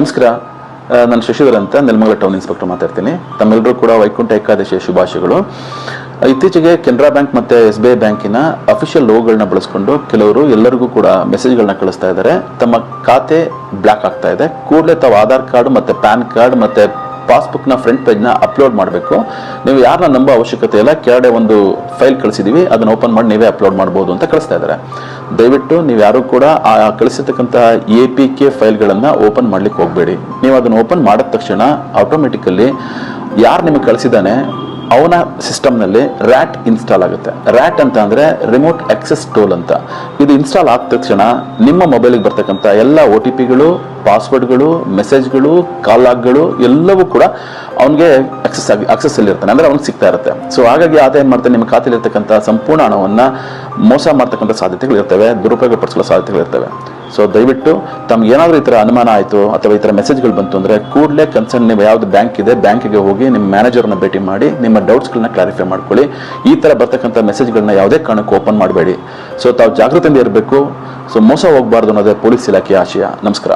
ನಮಸ್ಕಾರ. ನಾನು ಶಶಿಧರ್ ಅಂತ, ನೆಲಮಂಗಲ ಟೌನ್ ಇನ್ಸ್ಪೆಕ್ಟರ್ ಮಾತಾಡ್ತೀನಿ. ತಮ್ಮೆಲ್ಲರೂ ಕೂಡ ವೈಕುಂಠ ಏಕಾದಶಿಯ ಶುಭಾಶಯಗಳು. ಇತ್ತೀಚೆಗೆ ಕೆನರಾ ಬ್ಯಾಂಕ್ ಮತ್ತೆ ಎಸ್ ಬಿ ಐ ಬ್ಯಾಂಕಿನ ಅಫಿಷಿಯಲ್ ಲೋಗಳನ್ನ ಬಳಸ್ಕೊಂಡು ಕೆಲವರು ಎಲ್ಲರಿಗೂ ಕೂಡ ಮೆಸೇಜ್ಗಳನ್ನ ಕಳಿಸ್ತಾ ಇದ್ದಾರೆ. ತಮ್ಮ ಖಾತೆ ಬ್ಲಾಕ್ ಆಗ್ತಾ ಇದೆ. ಕೂಡಲೇ ತಾವು ಆಧಾರ್ ಕಾರ್ಡ್ ಮತ್ತೆ ಪ್ಯಾನ್ ಕಾರ್ಡ್ ಮತ್ತೆ ಪಾಸ್ಬುಕ್ನ ಫ್ರಂಟ್ ಪೇಜ್ನ ಅಪ್ಲೋಡ್ ಮಾಡಬೇಕು. ನೀವು ಯಾರನ್ನ ನಂಬೋ ಅವಶ್ಯಕತೆ ಇಲ್ಲ, ಕೆಳಗಡೆ ಒಂದು ಫೈಲ್ ಕಳಿಸಿದೀವಿ, ಅದನ್ನ ಓಪನ್ ಮಾಡಿ ನೀವೇ ಅಪ್ಲೋಡ್ ಮಾಡ್ಬೋದು ಅಂತ ಕಳಿಸ್ತಾ ಇದ್ದಾರೆ. ದಯವಿಟ್ಟು ನೀವು ಯಾರು ಕೂಡ ಆ ಕಳಿಸಿರ್ತಕ್ಕಂತಹ ಎ ಪಿ ಕೆ ಫೈಲ್ಗಳನ್ನು ಓಪನ್ ಮಾಡ್ಲಿಕ್ಕೆ ಹೋಗಬೇಡಿ. ನೀವು ಅದನ್ನು ಓಪನ್ ಮಾಡಿದ ತಕ್ಷಣ ಆಟೋಮೆಟಿಕಲಿ ಯಾರು ನಿಮಗೆ ಕಳಿಸಿದ್ದಾನೆ, ಅವನ ಸಿಸ್ಟಮ್ನಲ್ಲಿ ರ್ಯಾಟ್ ಇನ್ಸ್ಟಾಲ್ ಆಗುತ್ತೆ. ರ್ಯಾಟ್ ಅಂತ ಅಂದರೆ ರಿಮೋಟ್ ಆಕ್ಸೆಸ್ ಟೋಲ್ ಅಂತ. ಇದು ಇನ್ಸ್ಟಾಲ್ ಆದ ತಕ್ಷಣ ನಿಮ್ಮ ಮೊಬೈಲಿಗೆ ಬರ್ತಕ್ಕಂಥ ಎಲ್ಲ ಒ ಟಿ ಪಿಗಳು ಪಾಸ್ವರ್ಡ್ಗಳು ಮೆಸೇಜ್ಗಳು ಕಾಲ್ ಲಾಗ್ಗಳು ಎಲ್ಲವೂ ಕೂಡ ಅವನಿಗೆ ಆಕ್ಸೆಸ್ ಆಗಿ ಆಕ್ಸೆಸ್ ಅಲ್ಲಿ ಇರ್ತಾನೆ ಅಂದರೆ ಅವ್ನಿಗೆ ಸಿಗ್ತಾ ಇರುತ್ತೆ. ಸೊ ಹಾಗಾಗಿ ಆತ ಏನು ಮಾಡ್ತಾನೆ, ನಿಮ್ಮ ಖಾತೆಯಲ್ಲಿ ಇರ್ತಕ್ಕಂಥ ಸಂಪೂರ್ಣ ಹಣವನ್ನು ಮೋಸ ಮಾಡ್ತಕ್ಕಂಥ ಸಾಧ್ಯತೆಗಳು ಇರ್ತವೆ, ದುರುಪಯೋಗ ಸಾಧ್ಯತೆಗಳು ಇರ್ತವೆ. ಸೊ ದಯವಿಟ್ಟು ತಮ್ಗೆ ಏನಾದರೂ ಈ ಥರ ಅನುಮಾನ ಆಯಿತು ಅಥವಾ ಈ ಥರ ಮೆಸೇಜ್ಗಳು ಬಂತು ಅಂದರೆ ಕೂಡಲೇ ಕನ್ಸರ್ನ್ ನೀವು ಯಾವ್ದು ಬ್ಯಾಂಕ್ ಇದೆ ಬ್ಯಾಂಕಿಗೆ ಹೋಗಿ ನಿಮ್ಮ ಮ್ಯಾನೇಜರ್ನ ಭೇಟಿ ಮಾಡಿ ನಿಮ್ಮ ಡೌಟ್ಸ್ಗಳನ್ನ ಕ್ಲಾರಿಫೈ ಮಾಡ್ಕೊಳ್ಳಿ. ಈ ಥರ ಬರ್ತಕ್ಕಂಥ ಮೆಸೇಜ್ಗಳನ್ನ ಯಾವುದೇ ಕಾರಣಕ್ಕೂ ಓಪನ್ ಮಾಡಬೇಡಿ. ಸೊ ತಾವು ಜಾಗೃತಿಯಿಂದ ಇರಬೇಕು. ಸೊ ಮೋಸ ಹೋಗಬಾರ್ದು ಅನ್ನೋದೇ ಪೊಲೀಸ್ ಇಲಾಖೆಯ ಆಶಯ. ನಮಸ್ಕಾರ.